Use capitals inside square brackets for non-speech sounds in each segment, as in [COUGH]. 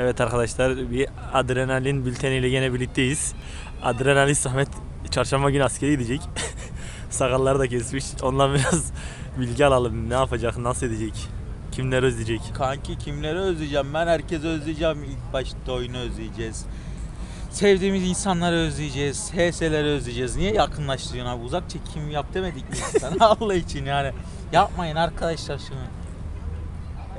Evet arkadaşlar bir adrenalin bülteniyle yine birlikteyiz. Adrenalin Samet çarşamba günü askere gidecek. [LAUGHS] Sakalları da kesmiş. Ondan biraz [LAUGHS] bilgi alalım. Ne yapacak, nasıl edecek, kimler özleyecek. Kanki kimleri özleyeceğim? Ben herkesi özleyeceğim. İlk başta oyunu özleyeceğiz. Sevdiğimiz insanları özleyeceğiz. HS'leri özleyeceğiz. Niye yakınlaştırıyorsun abi? Uzak çekim yap demedik mi [LAUGHS] sana? Allah için yani. Yapmayın arkadaşlar şunu.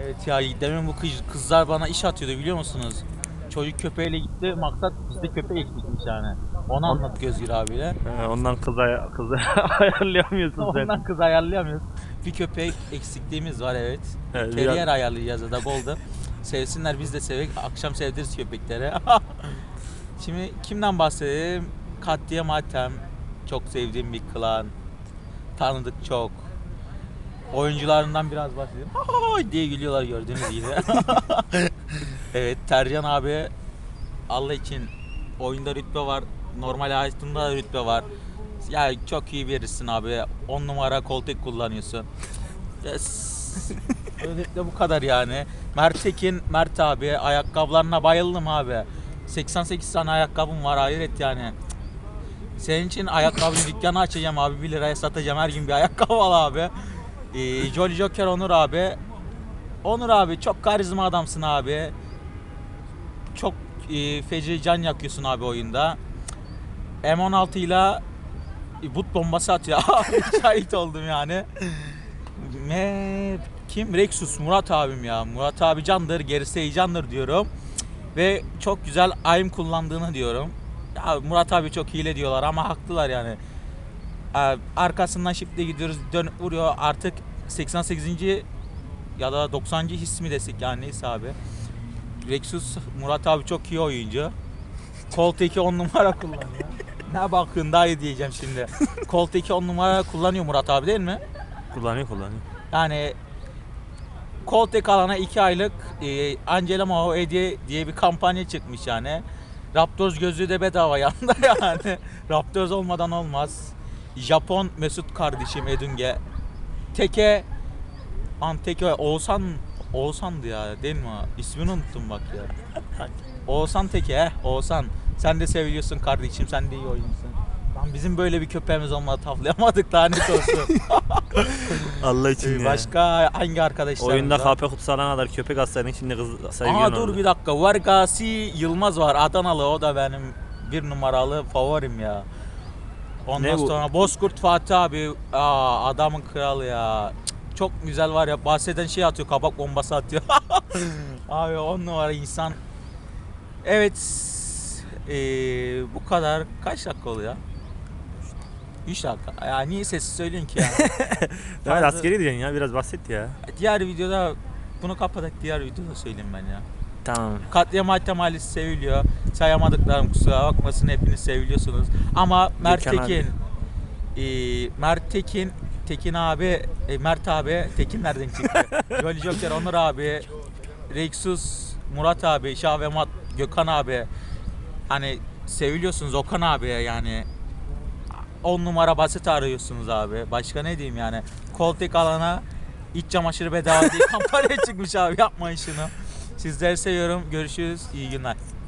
Evet ya demin bu kız, kızlar bana iş atıyordu biliyor musunuz? Çocuk köpeğiyle gitti. Maksat bizde köpek eksikmiş yani. Onu anlat Gözgür abiyle. Ee, ondan kıza, kıza [LAUGHS] ayarlayamıyorsun sen. Ondan kız ayarlayamıyoruz. Bir köpek eksikliğimiz var evet. Evet, Terrier biraz- ayarlayacağız ya da bolda. Sevsinler biz de sevek. Akşam sevdiririz köpeklere. [LAUGHS] Şimdi kimden bahsedeyim? Katliam Matem. Çok sevdiğim bir klan. Tanıdık çok. Oyuncularından biraz bahsedeyim. Diye gülüyorlar gördüğünüz gibi. [LAUGHS] evet Tercan abi Allah için oyunda rütbe var. Normal hayatında da rütbe var. Ya çok iyi birisin abi. 10 numara koltuk kullanıyorsun. Yes. [LAUGHS] Özetle bu kadar yani. Mert Tekin, Mert abi ayakkabılarına bayıldım abi. 88 tane ayakkabım var hayret yani. Senin için ayakkabı dükkanı açacağım abi 1 liraya satacağım her gün bir ayakkabı al abi. Ee, Jolly Joker Onur abi. Onur abi çok karizma adamsın abi. Çok e, feci can yakıyorsun abi oyunda. M16 ile but bombası atıyor. [LAUGHS] Şahit oldum yani. Me kim? Rexus Murat abim ya. Murat abi candır, gerisi heyecandır diyorum. Ve çok güzel aim kullandığını diyorum. Ya Murat abi çok hile diyorlar ama haklılar yani. Ee, arkasından şiftle gidiyoruz, dönüp vuruyor. Artık 88. ya da 90. his mi desek yani neyse abi. Rexus Murat abi çok iyi oyuncu. Colt 2 10 numara kullanıyor. ne bakın daha iyi diyeceğim şimdi. Colt 2 10 numara kullanıyor Murat abi değil mi? Kullanıyor kullanıyor. Yani Coltek alana 2 aylık e, Angela Mao hediye diye bir kampanya çıkmış yani. Raptors gözlüğü de bedava yanında [LAUGHS] yani. Raptors olmadan olmaz. Japon Mesut kardeşim Edunge. Teke Anteke Oğuzhan Oğuzhan'dı ya değil mi? İsmini unuttum bak ya. Oğuzhan Teke he Oğuzhan. Sen de seviliyorsun kardeşim sen de iyi oyuncusun. Lan bizim böyle bir köpeğimiz olmadı tavlayamadık lanet olsun. [LAUGHS] Allah için ya. Başka hangi arkadaşlar? Oyunda KP kutusu alana kadar köpek aslanın şimdi kız sevgilen Aa dur bir dakika. Vargasi Yılmaz var. Adanalı o da benim bir numaralı favorim ya. Ondan Ne bu? sonra Bozkurt Fatih abi. Aa adamın kralı ya. Cık, Çok güzel var ya. Bahseden şey atıyor. Kabak bombası atıyor. [LAUGHS] abi on numara insan. Evet. Ee, bu kadar. Kaç dakika oluyor? 3 dakika. Ya niye sessiz söylüyorsun ki ya? [LAUGHS] Evet askeri gideceksin ya biraz bahset ya. Diğer videoda bunu kapatak diğer videoda söyleyeyim ben ya. Tamam. Katliam Hatta Mahallesi seviliyor. Sayamadıklarım kusura bakmasın hepiniz seviliyorsunuz. Ama Mert Gökhan Tekin, e, Mert Tekin, Tekin abi, e, Mert abi, Tekin nereden çıktı? [LAUGHS] Jolly Joker, Onur abi, Rexus, Murat abi, Şahvemat, Gökhan abi. Hani seviliyorsunuz Okan abi yani. 10 numara basit arıyorsunuz abi. Başka ne diyeyim yani. Koltuk alana iç çamaşırı bedava diye [LAUGHS] kampanya çıkmış abi. Yapmayın şunu. Sizleri seviyorum. Görüşürüz. İyi günler.